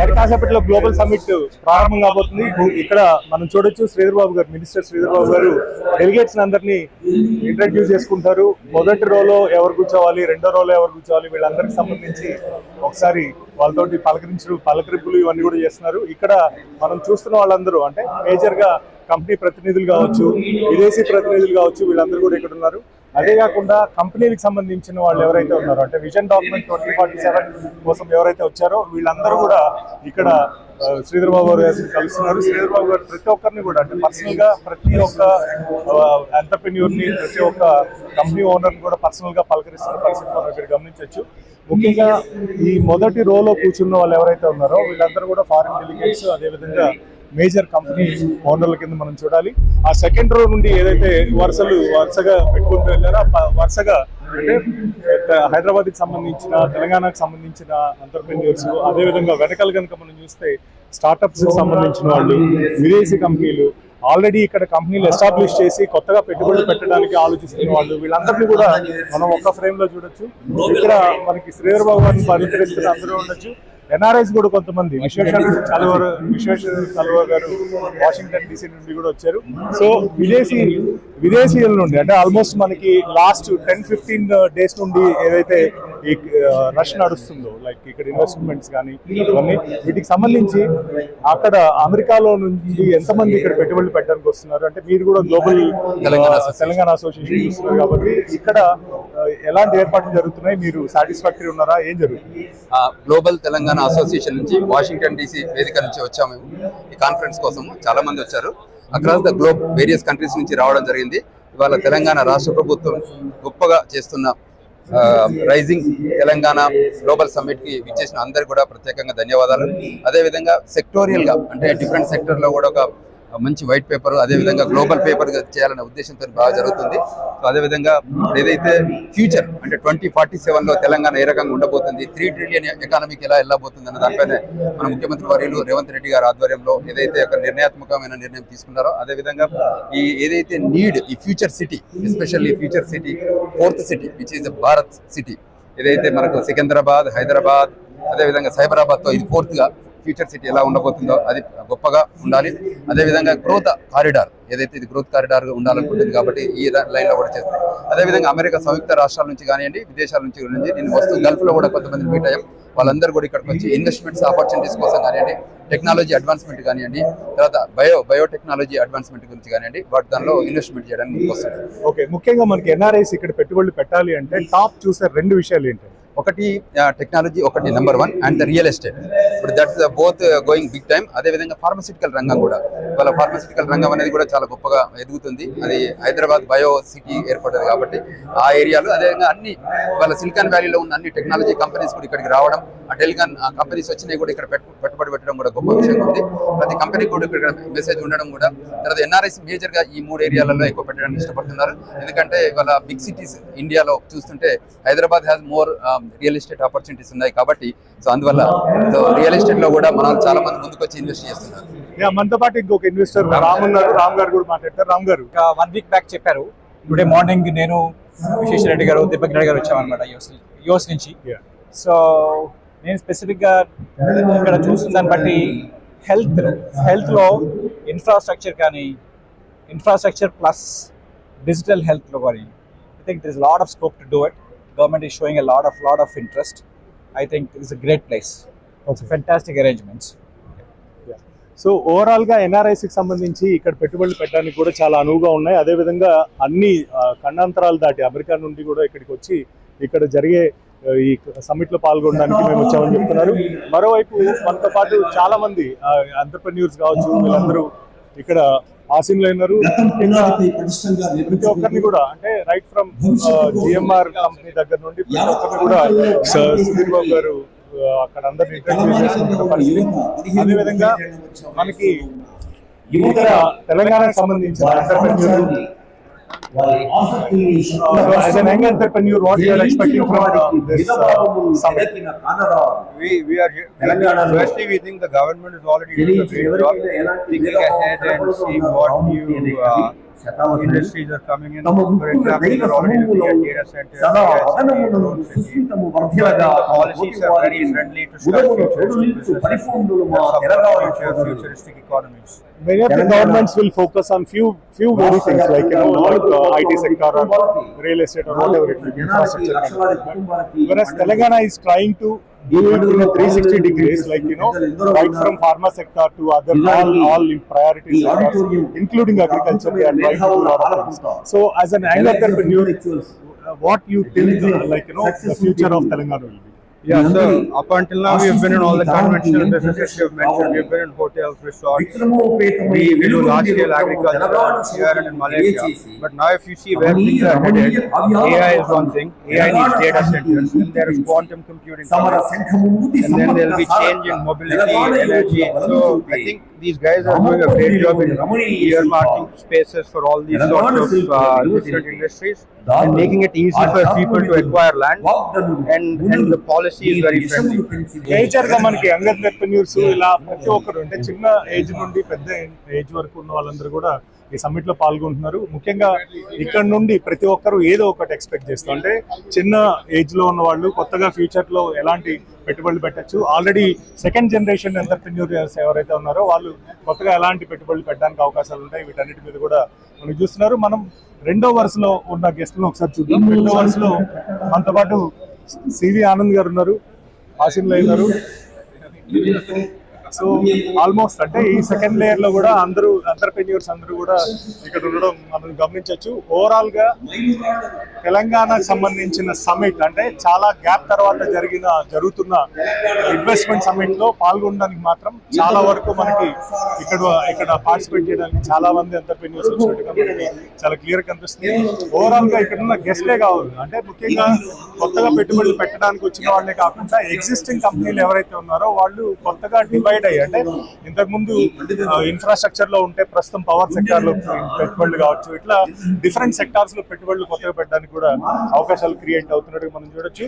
మరి కాసేపట్లో global summit ప్రారంభం కాబోతుంది. ఇక్కడ మనం చూడొచ్చు శ్రీధర్ బాబు గారు మినిస్టర్ శ్రీధర్ బాబు గారు డెలిగేట్స్ అందరినీ ఇంట్రడ్యూస్ చేసుకుంటారు. మొదటి రోలో ఎవరు కూర్చోవాలి రెండో రోలో ఎవరు కూర్చోవాలి వీళ్ళందరికి సంబంధించి ఒకసారి వాళ్ళతోటి పలకరించు పలకరింపులు ఇవన్నీ కూడా చేస్తున్నారు. ఇక్కడ మనం చూస్తున్న వాళ్ళందరూ అంటే మేజర్గా కంపెనీ ప్రతినిధులు కావచ్చు విదేశీ ప్రతినిధులు కావచ్చు వీళ్ళందరూ కూడా ఇక్కడ ఉన్నారు. అదే కాకుండా కంపెనీలకు సంబంధించిన వాళ్ళు ఎవరైతే ఉన్నారో అంటే vision document twenty forty seven కోసం ఎవరైతే వచ్చారో వీళ్ళందరూ కూడా ఇక్కడ శ్రీధర్ బాబు గారు కలుస్తున్నారు. శ్రీధర్ బాబు గారు ప్రతి ఒక్కరిని కూడా అంటే పర్సనల్గా ప్రతి ఒక్క ఎంటర్ప్రెన్యూర్ని ప్రతి ఒక్క కంపెనీ ఓనర్ కూడా పర్సనల్గా పలకరిస్తున్న పరిస్థితి మనం ఇక్కడ గమనించవచ్చు. ముఖ్యంగా ఈ మొదటి రోలో కూర్చున్న వాళ్ళు ఎవరైతే ఉన్నారో వీళ్ళందరూ కూడా ఫారిన్ డెలిగేట్స్ అదేవిధంగా మేజర్ కంపెనీ ఓనర్ల కింద మనం చూడాలి. ఆ సెకండ్ రో నుండి ఏదైతే వరుసలు వరుసగా పెట్టుకుంటూ వెళ్ళారో వరుసగా అంటే హైదరాబాద్కి సంబంధించిన తెలంగాణకు సంబంధించిన అంటర్ప్రెన్యూర్స్ అదేవిధంగా వెనకాల కనుక మనం చూస్తే స్టార్టప్స్కి సంబంధించిన వాళ్ళు విదేశీ కంపెనీలు ఆల్రెడీ ఇక్కడ కంపెనీలు ఎస్టాబ్లిష్ చేసి కొత్తగా పెట్టుబడులు పెట్టడానికి ఆలోచిస్తున్న వాళ్ళు వీళ్ళందరినీ కూడా మనం ఒక్క ఫ్రేమ్లో చూడొచ్చు. ఇక్కడ మనకి శ్రీధర్ బాబు గారిని పరిశీలిస్తున్న అందరూ ఉండొచ్చు. ఎన్ఆర్ఐస్ కూడా కొంతమంది. విశ్వేశ్వర కలువర్ విశ్వేశ్వర కలువ గారు వాషింగ్టన్ డీసీ నుండి కూడా వచ్చారు. సో విదేశీ విదేశీయుల నుండి అంటే ఆల్మోస్ట్ మనకి లాస్ట్ టెన్ ఫిఫ్టీన్ డేస్ నుండి ఏదైతే ఈ రష్ నడుస్తుందో లైక్ ఇక్కడ ఇన్వెస్ట్మెంట్స్ కానీ ఇవన్నీ. వీటికి సంబంధించి అక్కడ అమెరికాలో నుంచి ఎంతమంది ఇక్కడ పెట్టుబడులు పెట్టడానికి వస్తున్నారు? అంటే మీరు కూడా గ్లోబల్ తెలంగాణ అసోసియేషన్ చూస్తున్నారు కాబట్టి ఇక్కడ ఎలాంటి ఏర్పాట్లు జరుగుతున్నాయి? మీరు సాటిస్ఫాక్టరీ ఉన్నారా? ఏం జరుగుతుంది? ఆ, గ్లోబల్ తెలంగాణ అసోసియేషన్ నుంచి వాషింగ్టన్ డీసీ వేదిక నుంచి వచ్చాము ఈ కాన్ఫరెన్స్ కోసం చాలా మంది వచ్చారు. Across the globe various countries నుంచి రావడం జరిగింది. ఇవాళ తెలంగాణ రాష్ట్ర ప్రభుత్వం గొప్పగా చేస్తున్న రైజింగ్ తెలంగాణ గ్లోబల్ సమ్మిట్కి విచ్చేసిన అందరికి కూడా ప్రత్యేకంగా ధన్యవాదాలు. అదేవిధంగా సెక్టోరియల్గా అంటే డిఫరెంట్ సెక్టర్లో కూడా ఒక మంచి వైట్ పేపర్ అదేవిధంగా గ్లోబల్ పేపర్ చేయాలనే ఉద్దేశంతో బాగా జరుగుతుంది. సో అదేవిధంగా ఏదైతే ఫ్యూచర్ అంటే ట్వంటీ ఫార్టీ సెవెన్లో తెలంగాణ ఏ రకంగా ఉండబోతుంది త్రీ ట్రిలియన్ ఎకానమీకి ఎలా వెళ్ళబోతుంది అన్న దానిపైన మన ముఖ్యమంత్రి వర్యులు రేవంత్ రెడ్డి గారి ఆధ్వర్యంలో ఏదైతే ఒక నిర్ణయాత్మకమైన నిర్ణయం తీసుకున్నారో అదేవిధంగా ఈ ఏదైతే నీడ్ ఈ future city especially future city fourth city which is Bharat city ఏదైతే మనకు సికింద్రాబాద్ హైదరాబాద్ అదేవిధంగా సైబరాబాద్తో ఇది ఫోర్త్గా ఫ్యూచర్ సిటీ ఎలా ఉండబోతుందో అది గొప్పగా ఉండాలి. అదేవిధంగా గ్రోత్ కారిడార్ ఏదైతే ఇది గ్రోత్ కారిడార్ ఉండాలనుకుంటుంది కాబట్టి ఈ లైన్లో కూడా చేస్తుంది అదేవిధంగా అమెరికా సంయుక్త రాష్ట్రాల నుంచి కానివ్వండి విదేశాల నుంచి నుంచి నేను వస్తూ గల్ఫ్లో కూడా కొంతమంది మీట్ అయ్యాం. వాళ్ళందరూ కూడా ఇక్కడికి వచ్చి ఇన్వెస్ట్మెంట్స్ ఆపర్చునిటీస్ కోసం కానివ్వండి టెక్నాలజీ అడ్వాన్స్మెంట్ కానివ్వండి తర్వాత బయో బయోటెక్నాలజీ అడ్వాన్స్మెంట్ గురించి కానివ్వండి వాటి దానిలో ఇన్వెస్ట్మెంట్ చేయడానికి ముందుకు వస్తుంది ఓకే ముఖ్యంగా మనకి ఎన్ఆర్ఐస్ ఇక్కడ పెట్టుబడులు పెట్టాలి అంటే టాప్ చూసే రెండు విషయాలు ఏంటి ఒకటి టెక్నాలజీ ఒకటి number one and the real estate ఇప్పుడు that's both going big time అదేవిధంగా ఫార్మసిటికల్ రంగం కూడా. ఇవాళ ఫార్మసిటికల్ రంగం అనేది కూడా చాలా గొప్పగా ఎదుగుతుంది. అది హైదరాబాద్ బయో సిటీ ఏర్పడ్డది కాబట్టి ఆ ఏరియాలో అదేవిధంగా అన్ని వాళ్ళ సిలికాన్ వ్యాలీలో ఉన్న అన్ని టెక్నాలజీ కంపెనీస్ కూడా ఇక్కడికి రావడం ఆ టెలికాన్ కంపెనీస్ వచ్చినాయి కూడా ఇక్కడ పెట్టుబడి పెట్టడం కూడా గొప్ప విషయంగా ఉంది. ప్రతి కంపెనీ కూడా ఇక్కడ మెసేజ్ ఉండడం కూడా తర్వాత ఎన్ఆర్ఐస్ మేజర్గా ఈ మూడు ఏరియాలలో ఎక్కువ పెట్టడానికి ఇష్టపడుతున్నారు. ఎందుకంటే ఇవాళ బిగ్ సిటీస్ ఇండియాలో చూస్తుంటే Hyderabad has more real estate opportunities ఉన్నాయి కాబట్టి సో అందువల్ల సో రియల్ ఎస్టేట్లో కూడా మనం చాలా మంది ముందుకు వచ్చి ఇన్వెస్ట్ చేస్తున్నారు మనతో పాటు ఇంకొక ఇన్వెస్టర్ రామ్ ఉన్నారు రామ్ గారు కూడా మాట్లాడతారు. Ram garu. One week back చెప్పారు. టుడే మార్నింగ్ నేను విశేష్ రెడ్డి గారు దీపక్ రెడ్డి గారు వచ్చామన్నమాట యూఎస్ నుంచి. సో నేను స్పెసిఫిక్గా ఇక్కడ చూసిన దాన్ని బట్టి హెల్త్ హెల్త్లో ఇన్ఫ్రాస్ట్రక్చర్ కానీ ఇన్ఫ్రాస్ట్రక్చర్ ప్లస్ డిజిటల్ హెల్త్లో కానీ I think this lot of scope to do it government is showing a lot of lot of interest I think it's a great place fantastic arrangements so ఓవరాల్గా ఎన్ఆర్ఐస్కి సంబంధించి ఇక్కడ పెట్టుబడులు పెట్టడానికి కూడా చాలా అనువుగా ఉన్నాయి. అదే విధంగా అన్ని ఖండాంతరాలు దాటి అమెరికా నుండి కూడా ఇక్కడికి వచ్చి ఇక్కడ జరిగే ఈ సమ్మిట్లో పాల్గొనడానికి మేము వచ్చామని చెప్తున్నారు. మరోవైపు మనతో పాటు చాలా మంది ఎంటర్ప్రెన్యూర్స్ కావచ్చు వీళ్ళందరూ ఇక్కడ ఆసీన్లో ఉన్నారు ప్రతి ఒక్కరిని కూడా అంటే రైట్ ఫ్రమ్ జిఎంఆర్ కంపెనీ దగ్గర నుండి ప్రతి ఒక్కరిని కూడా స- సుధీర్ బాబు గారు అక్కడ అందరిని ఇంటర్వ్యూ చేసుకుంటున్న పరిస్థితి అదేవిధంగా మనకి ఇక్కడ తెలంగాణకు సంబంధించిన entrepreneur as an young entrepreneur, what you are expecting from uh, this uh, summit? We, we are, we, firstly, we think the government is already doing a great job, thinking ahead and seeing what new uh, industries are coming in. Are already the policies are very friendly to. Many of the governments will focus on few few very things like you know uh, IT sector or real estate or whatever it will be infrastructure. Whereas Telangana is trying to do it in a 360 degrees, like you know, right from pharma sector to other all all priority sectors, including agriculture. Are trying to lot. So, as an entrepreneur, uh, what you think, uh, like you know, the future of Telangana will be? Yeah, sir. Up until now, we have been in all the conventional businesses you have mentioned. We have been in hotels, resorts. We, we do large scale agriculture here and in Malaysia. But now, if you see where things are headed, AI is one thing. AI needs data centers. Then there is quantum computing. And then there will be change in mobility, energy. So I think these guys are doing a great job in earmarking spaces for all these sorts of uh, different industries and making it easy for people to acquire land. And, and the policy is very friendly. మేజర్గా మనకి young entrepreneurs ఇలా ప్రతి ఒక్కరు అంటే చిన్న age నుండి పెద్ద age వరకు ఉన్న వాళ్ళందరూ కూడా ఈ సమ్మిట్లో పాల్గొంటున్నారు ముఖ్యంగా ఇక్కడ నుండి ప్రతి ఒక్కరు ఏదో ఒకటి ఎక్స్పెక్ట్ చేస్తారు అంటే చిన్న ఏజ్లో ఉన్న వాళ్ళు కొత్తగా ఫ్యూచర్లో ఎలాంటి పెట్టుబడులు పెట్టచ్చు. ఆల్రెడీ సెకండ్ జనరేషన్ ఎంటర్ప్రెన్యూర్స్ ఎవరైతే ఉన్నారో వాళ్ళు కొత్తగా ఎలాంటి పెట్టుబడులు పెట్టడానికి అవకాశాలు ఉంటాయి వీటన్నిటి మీద కూడా మనం చూస్తున్నారు. మనం రెండో వరుసలో ఉన్న గెస్ట్లను ఒకసారి చూద్దాం. రెండో వరుసలో మనతో పాటు సివి ఆనంద్ గారు ఉన్నారు. ఆసిమ్ అయినారు సో ఆల్మోస్ట్ అంటే ఈ సెకండ్ లేయర్లో కూడా అందరూ ఎంటర్ప్రెన్యూర్స్ అందరూ కూడా ఇక్కడ ఉండడం మనం గమనించవచ్చు. ఓవరాల్గా తెలంగాణకు సంబంధించిన సమ్మిట్ అంటే చాలా గ్యాప్ తర్వాత జరిగిన జరుగుతున్న ఇన్వెస్ట్మెంట్ సమ్మిట్లో పాల్గొనడానికి మాత్రం చాలా వరకు మనకి ఇక్కడ ఇక్కడ పార్టిసిపేట్ చేయడానికి చాలా మంది ఎంటర్ప్రెన్యూర్స్ వచ్చినట్టుగా మనకి చాలా క్లియర్ కనిపిస్తుంది. ఓవరాల్గా ఇక్కడ ఉన్న గెస్ట్లే కావాలి అంటే ముఖ్యంగా కొత్తగా పెట్టుబడులు పెట్టడానికి వచ్చిన వాళ్ళే కాకుండా ఎగ్జిస్టింగ్ కంపెనీలు ఎవరైతే ఉన్నారో వాళ్ళు కొత్తగా డివైడ్ అయ్యి అంటే ఇంతకు ముందు ఇన్ఫ్రాస్ట్రక్చర్లో ఉంటే ప్రస్తుతం పవర్ సెక్టార్లో పెట్టుబడులు కావచ్చు ఇట్లా డిఫరెంట్ సెక్టార్స్లో పెట్టుబడులు కొత్తగా పెట్టడానికి కూడా అవకాశాలు క్రియేట్ అవుతున్నట్టుగా మనం చూడొచ్చు.